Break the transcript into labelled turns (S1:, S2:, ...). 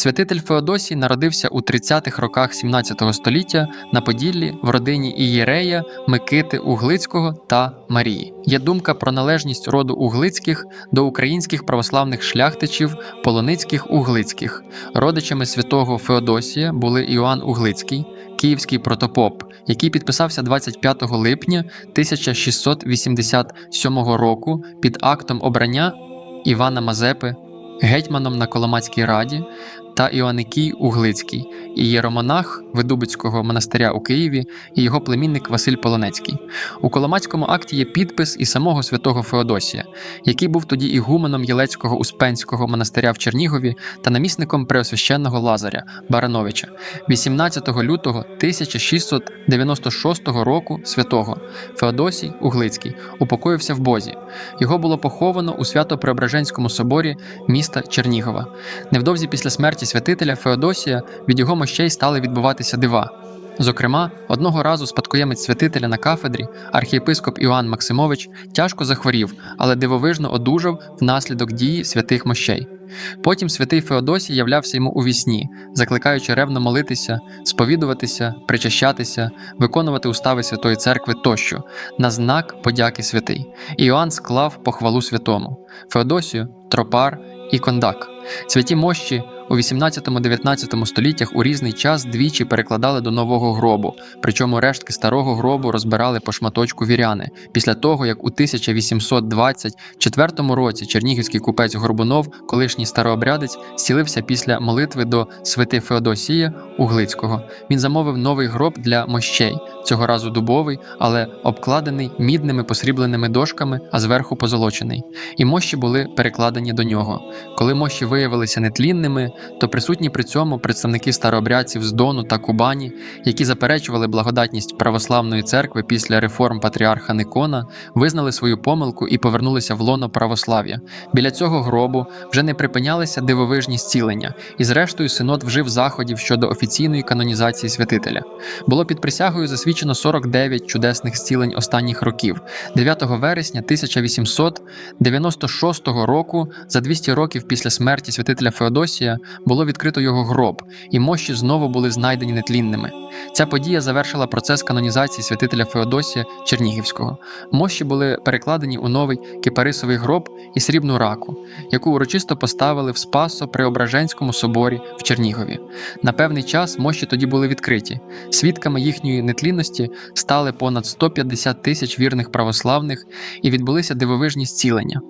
S1: Святитель Феодосій народився у 30-х роках 17 століття на Поділлі в родині Ієрея, Микити Углицького та Марії. Є думка про належність роду Углицьких до українських православних шляхтичів Полоницьких Углицьких. Родичами святого Феодосія були Іоанн Углицький, київський протопоп, який підписався 25 липня 1687 року під актом обрання Івана Мазепи гетьманом на Коломацькій раді та Іоанникій Углицький, і єромонах Видубицького монастиря у Києві і його племінник Василь Полонецький. У Коломацькому акті є підпис і самого святого Феодосія, який був тоді ігуменом Єлецького Успенського монастиря в Чернігові та намісником преосвященного Лазаря Барановича. 18 лютого 1696 року святого Феодосій Углицький упокоївся в Бозі. Його було поховано у Свято-Преображенському соборі міста Чернігова. Невдовзі після смерті святителя Феодосія від його мощей стали відбуватися дива. Зокрема, одного разу спадкоємець святителя на кафедрі, архієпископ Іоанн Максимович, тяжко захворів, але дивовижно одужав внаслідок дії святих мощей. Потім святий Феодосій являвся йому у вісні, закликаючи ревно молитися, сповідуватися, причащатися, виконувати устави Святої Церкви тощо, на знак подяки святий. Іоанн склав похвалу святому Феодосію, Тропар і Кондак. Святі мощі у 18-19 століттях у різний час двічі перекладали до нового гробу, причому рештки старого гробу розбирали по шматочку віряни. Після того, як у 1824 році чернігівський купець Горбунов, колишній старообрядець, зцілився після молитви до святи Феодосія Углицького. Він замовив новий гроб для мощей, цього разу дубовий, але обкладений мідними посрібленими дошками, а зверху позолочений. І мощі були перекладені до нього. Коли мощі виявилися нетлінними, то присутні при цьому представники старообрядців з Дону та Кубані, які заперечували благодатність православної церкви після реформ патріарха Никона, визнали свою помилку і повернулися в лоно православ'я. Біля цього гробу вже не припинялися дивовижні зцілення, і зрештою синод вжив заходів щодо офіційної канонізації святителя. Було під присягою засвідчено 49 чудесних зцілень останніх років. 9 вересня 1896 року, за 200 років після смерті святителя Феодосія, було відкрито його гроб, і мощі знову були знайдені нетлінними. Ця подія завершила процес канонізації святителя Феодосія Чернігівського. Мощі були перекладені у новий кипарисовий гроб і срібну раку, яку урочисто поставили в Спасо Преображенському соборі в Чернігові. На певний час мощі тоді були відкриті. Свідками їхньої нетлінності стали понад 150 тисяч вірних православних і відбулися дивовижні зцілення.